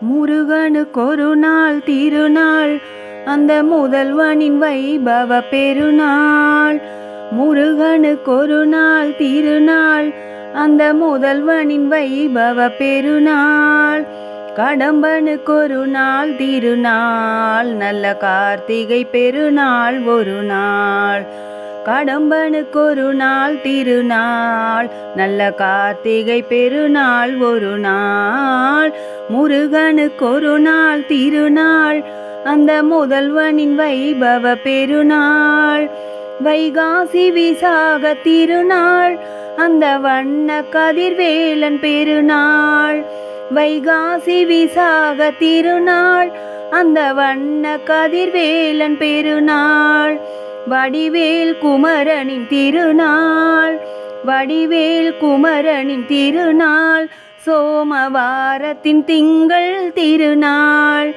முருகனுக்கு ஒரு நாள் திருநாள் அந்த முதல்வனின் வைபவ பெருநாள். முருகனுக்கு ஒரு நாள் திருநாள் அந்த முதல்வனின் வைபவ பெருநாள். கடம்பனுக்கு ஒரு நாள் திருநாள் நல்ல கார்த்திகை பெருநாள் ஒரு நாள். கடம்பனுக்கு ஒரு நாள் திருநாள் நல்ல கார்த்திகை பெருநாள் ஒரு நாள் முருகனுக்கு ஒரு நாள் திருநாள் அந்த முதல்வனின் வைபவ பெருநாள் வைகாசி விசாக திருநாள் அந்த வண்ண கதிர்வேலன் பெருநாள் வைகாசி விசாக திருநாள் அந்த வண்ண கதிர்வேலன் பெருநாள். வடிவேல் குமரனின் திருநாள் வடிவேல் குமரனின் திருநாள் சோமவாரத்தின் திங்கள் திருநாள்.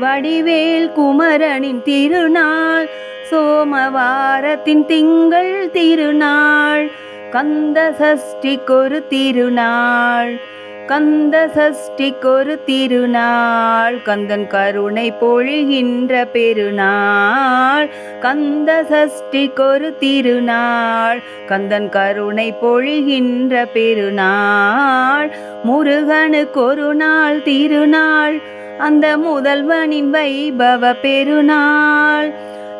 வடிவேல் குமரனின் திருநாள் சோமவாரத்தின் திங்கள் திருநாள். கந்த சஷ்டிக்கொரு திருநாள். கந்த சஷ்டிக்கொரு திருநாள். கந்தன் கருணை பொழிகின்ற பெருநாள். கந்த சஷ்டிக்கொரு திருநாள். கந்தன் கருணை பொழிகின்ற பெருநாள். முருகனுக்கு ஒரு நாள் திருநாள். அந்த முதல்வனின் வைபவ பெருநாள்.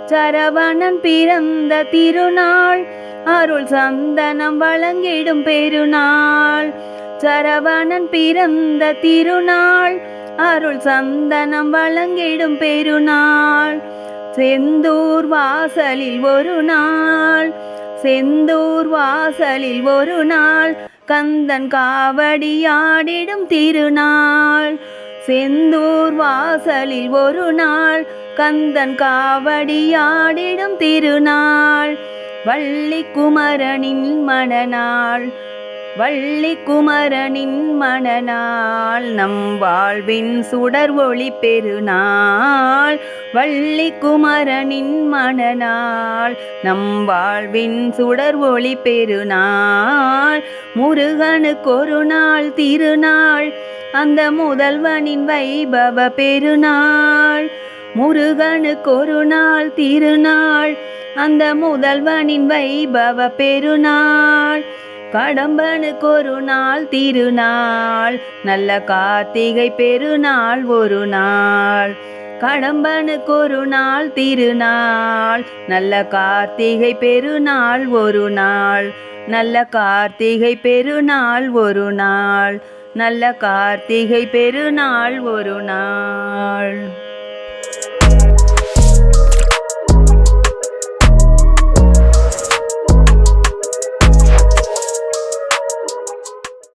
சரவணன் பிறந்த திருநாள். அருள் சந்தனம் வழங்கிடும் பெருநாள். சரவணன் பிறந்த திருநாள். அருள் சந்தனம் வழங்கிடும் பெருநாள். செந்தூர் வாசலில் ஒரு நாள். செந்தூர் வாசலில் ஒரு நாள். கந்தன் காவடியாடிடும் திருநாள். செந்தூர் வாசலில் ஒரு நாள். கந்தன் காவடியாடிடும் திருநாள். வள்ளி குமரனின் மணநாள் வள்ளி குமரனின் மணநாள் நம் வாழ்வின் சுடர் ஒளி பெருநாள். வள்ளி குமரனின் மணநாள் நம் வாழ்வின் சுடர் ஒளி பெருநாள். முருகனுக்கு ஒரு நாள் திருநாள் அந்த முதல்வனின் வைபவ பெருநாள். முருகனுக்கு ஒரு நாள் திருநாள் அந்த முதல்வனின் வைபவ பெருநாள். கடம்பனுக்கு ஒரு நாள் திருநாள். நல்ல கார்த்திகை பெருநாள் ஒரு நாள். கடம்பனுக்கு ஒரு நாள் திருநாள். நல்ல கார்த்திகை பெருநாள் ஒரு நாள். நல்ல கார்த்திகை பெருநாள் ஒரு நாள். நல்ல கார்த்திகை பெருநாள் ஒரு நாள்.